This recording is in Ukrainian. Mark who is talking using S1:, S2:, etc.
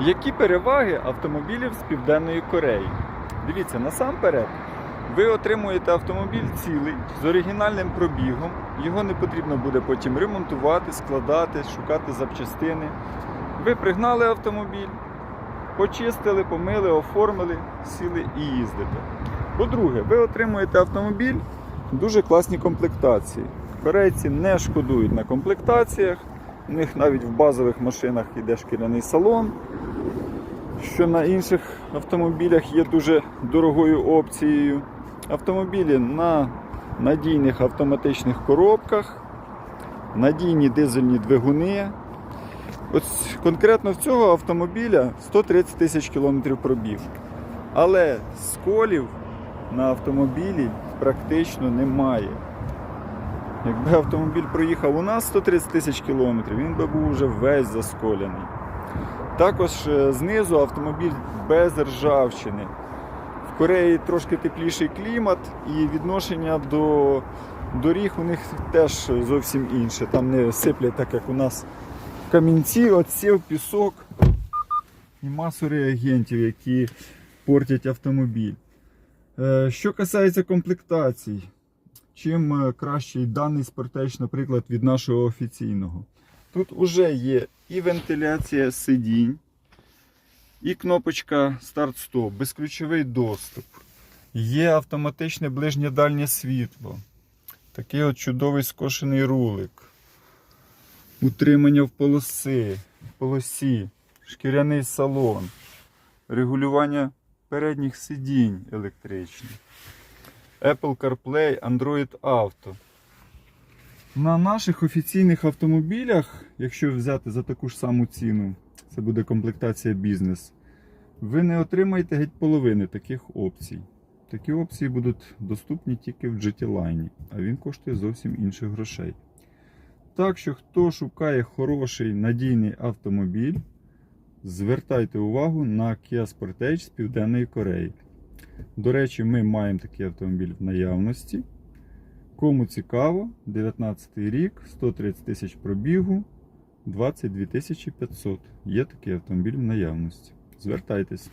S1: Які переваги автомобілів з Південної Кореї? Дивіться, насамперед, ви отримуєте автомобіль цілий з оригінальним пробігом. Його не потрібно буде потім ремонтувати, складати, шукати запчастини. Ви пригнали автомобіль, почистили, помили, оформили, сіли і їздите. По-друге, ви отримуєте автомобіль в дуже класній комплектації. Корейці не шкодують на комплектаціях. У них навіть в базових машинах йде шкіряний салон, що на інших автомобілях є дуже дорогою опцією. Автомобілі на надійних автоматичних коробках, надійні дизельні двигуни. Ось конкретно в цього автомобіля 130 тисяч кілометрів пробіг. Але сколів на автомобілі практично немає. Якби автомобіль проїхав у нас 130 тисяч кілометрів, він би був вже весь засколяний. Також е, знизу автомобіль без ржавчини. В Кореї трошки тепліший клімат і відношення до доріг у них теж зовсім інше. Там не сиплять так, як у нас камінці, отсів, пісок і масу реагентів, які портять автомобіль. Е, Що касається комплектацій, чим е, кращий даний спортеч, наприклад, від нашого офіційного. Тут вже є і вентиляція сидінь, і кнопочка старт-стоп, безключовий доступ. Є автоматичне ближнє дальнє світло. Такий от чудовий скошений рулик. Утримання в полоси, полосі, шкіряний салон, регулювання передніх сидінь електричні. Apple CarPlay, Android Auto. На наших офіційних автомобілях, якщо взяти за таку ж саму ціну, це буде комплектація бізнес, ви не отримаєте геть половини таких опцій. Такі опції будуть доступні тільки в GT Line, а він коштує зовсім інших грошей. Так що, хто шукає хороший надійний автомобіль, звертайте увагу на Kia Sportage з Південної Кореї. До речі, ми маємо такий автомобіль в наявності. Кому цікаво, 19 рік, 130 тисяч пробігу, 22 500. Є такий автомобіль в наявності. Звертайтесь.